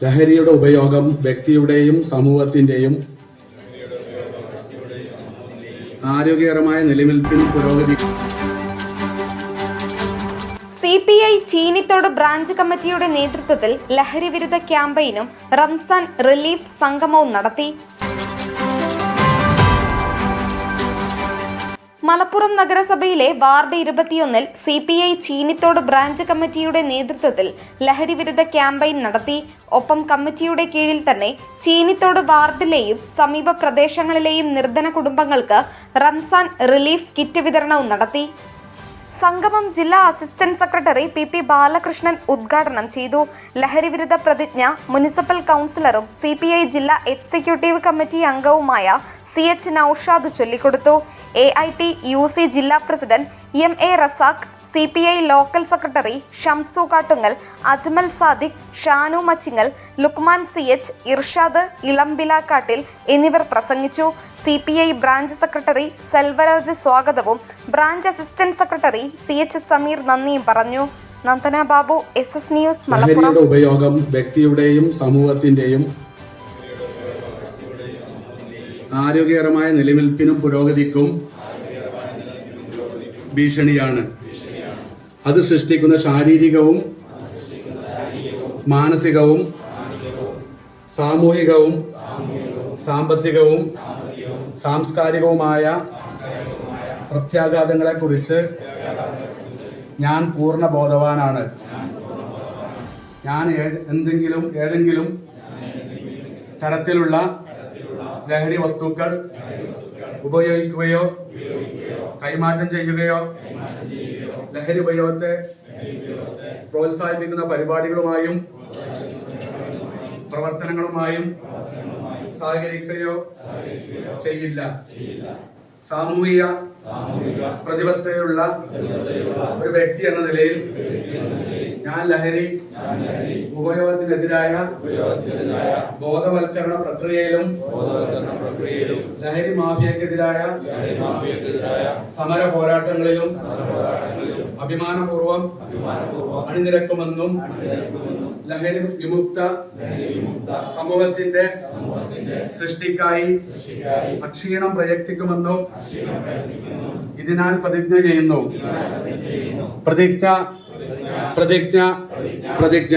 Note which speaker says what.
Speaker 1: ലഹരിയുടെ ഉപയോഗം വ്യക്തിയുടെയും സമൂഹത്തിന്റെയും ആരോഗ്യകരമായ നിലനിൽപ്പിന് പുരോഗതി
Speaker 2: C P I Cheenithode branch കമ്മിറ്റിയുടെ നേതൃത്വത്തിൽ ലഹരി വിരുദ്ധ ക്യാമ്പയിനും റംസാൻ റിലീഫ് സംഗമവും നടത്തി. മലപ്പുറം നഗരസഭയിലെ വാർഡ് ഇരുപത്തിയൊന്നിൽ C P I Cheenithode branch കമ്മിറ്റിയുടെ നേതൃത്വത്തിൽ ലഹരി വിരുദ്ധ ക്യാമ്പയിൻ നടത്തി. ഒപ്പം കമ്മിറ്റിയുടെ കീഴിൽ തന്നെ ചീനിത്തോട് വാർഡിലെയും സമീപ പ്രദേശങ്ങളിലെയും നിർധന കുടുംബങ്ങൾക്ക് റംസാൻ റിലീഫ് കിറ്റ് വിതരണവും നടത്തി. സംഗമം ജില്ലാ assistant secretary P P Balakrishnan ഉദ്ഘാടനം ചെയ്തു. ലഹരിവിരുദ്ധ പ്രതിജ്ഞ മുനിസിപ്പൽ കൗൺസിലറും സി പി ഐ ജില്ലാ എക്സിക്യൂട്ടീവ് കമ്മിറ്റി അംഗവുമായ സി എച്ച് നൌഷാദ് ചൊല്ലിക്കൊടുത്തു. A I T U C ജില്ലാ president M A Razak C P I local secretary Shamsu Kattungal Ajmal Sadiq Shanu Machingal Lukman C H Irshad Elambilakkattil എന്നിവർ പ്രസംഗിച്ചു. C P I branch secretary Selvaraj സ്വാഗതവും branch assistant secretary C H Sameer നന്ദിയും പറഞ്ഞു. Nandana Babu S S news Malappuram.
Speaker 1: ഉപയോഗം വ്യക്തിയുടെയും സമൂഹത്തിന്റെയും ആരോഗ്യകരമായ നിലനിൽപ്പിനും പുരോഗതിക്കും ഭീഷണിയാണ്. അത് സൃഷ്ടിക്കുന്ന ശാരീരികവും മാനസികവും സാമൂഹികവും സാമ്പത്തികവും സാംസ്കാരികവുമായ പ്രത്യാഘാതങ്ങളെക്കുറിച്ച് ഞാൻ പൂർണ ബോധവാനാണ്. ഞാൻ എന്തെങ്കിലും ഏതെങ്കിലും തരത്തിലുള്ള ലഹരി വസ്തുക്കൾ ഉപയോഗിക്കുകയോ കൈമാറ്റം ചെയ്യുകയോ ലഹരി ഉപയോഗത്തെ പ്രോത്സാഹിപ്പിക്കുന്ന പരിപാടികളുമായും പ്രവർത്തനങ്ങളുമായും സഹകരിക്കുകയോ ചെയ്യില്ല. സാമൂഹിക പ്രതിബദ്ധതയുള്ള ഒരു വ്യക്തി എന്ന നിലയിൽ ഞാൻ ലഹരി ഉപയോഗത്തിനെതിരായ ബോധവൽക്കരണ പ്രക്രിയയിലും ലഹരി മാഫിയക്കെതിരായ സമര പോരാട്ടങ്ങളിലും അഭിമാനപൂർവം അണിനിരക്കുമെന്നും ലഹരി വിമുക്ത സമൂഹത്തിന്റെ സൃഷ്ടിക്കായി അക്ഷീണം പ്രയത്നിക്കുമെന്നും ഇതിനാൽ പ്രതിജ്ഞ ചെയ്യുന്നു. പ്രതിജ്ഞ പ്രതിജ്ഞ പ്രതിജ്ഞ.